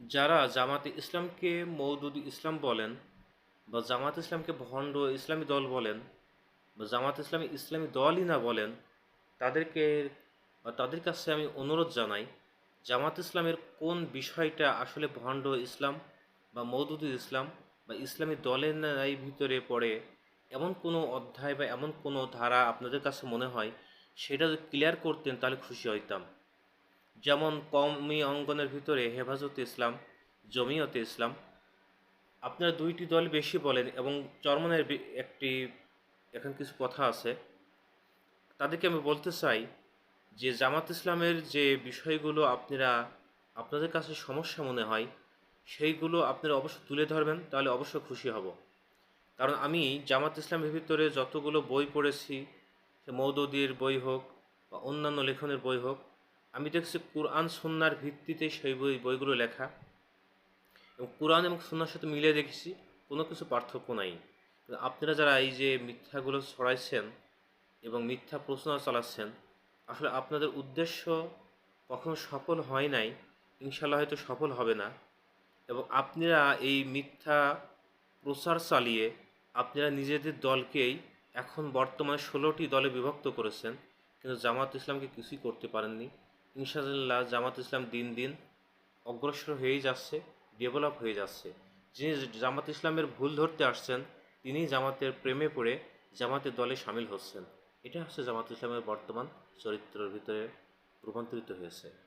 যারা জামাতে ইসলামকে মৌদুদি ইসলাম বলেন বা জামাত ইসলামকে ভণ্ড ইসলামী দল বলেন বা জামাত ইসলামী ইসলামী দলই না বলেন, তাদেরকে বা তাদের কাছে আমি অনুরোধ জানাই, জামাত ইসলামের কোন বিষয়টা আসলে ভণ্ড ইসলাম বা মৌদুদি ইসলাম বা ইসলামী দলের ন্যায় ভিতরে পড়ে, এমন কোনো অধ্যায় বা এমন কোনো ধারা আপনাদের কাছে মনে হয়, সেটা যদি ক্লিয়ার করতেন তাহলে খুশি হইতাম। যেমন কওমি অঙ্গনের ভিতরে হেফাজতে ইসলাম, জমিয়তে ইসলাম, আপনারা দুইটি দল বেশি বলেন এবং চরমনের একটি, এখন কিছু কথা আছে। তাদেরকে আমি বলতে চাই যে জামাত ইসলামের যে বিষয়গুলো আপনারা, আপনাদের কাছে সমস্যা মনে হয়, সেইগুলো আপনারা অবশ্য তুলে ধরবেন, তাহলে অবশ্য খুশি হব। কারণ আমি জামাত ইসলামের ভিতরে যতগুলো বই পড়েছি, সে মৌদুদির বই হোক বা অন্যান্য লেখনের বই হোক আমি দেখছি কোরআন সন্ন্যার ভিত্তিতে সেই বই, বইগুলো লেখা। এবং কোরআন এবং সন্ন্যার সাথে মিলে দেখেছি, কোনো কিছু পার্থক্য নাই। আপনারা যারা এই যে মিথ্যাগুলো ছড়াইছেন এবং মিথ্যা প্রশ্ন চালাচ্ছেন, আসলে আপনাদের উদ্দেশ্য কখনো সফল হয় নাই ইনশাল্লাহ হয়তো সফল হবে না। এবং আপনারা এই মিথ্যা প্রচার চালিয়ে আপনারা নিজেদের দলকেই এখন বর্তমানে ষোলোটি দলে বিভক্ত করেছেন, কিন্তু জামাত ইসলামকে কিছুই করতে পারেননি। ইনশাআল্লাহ জামাত ইসলাম দিন দিন অগ্রসর হয়েই যাচ্ছে, ডেভেলপ হয়ে যাচ্ছে। যিনি জামাত ইসলামের ভুল ধরতে আসছেন, তিনি জামাতের প্রেমে পড়ে জামাতের দলে সামিল হচ্ছেন। এটা হচ্ছে জামাত ইসলামের বর্তমান চরিত্রের ভিতরে রূপান্তরিত হয়েছে।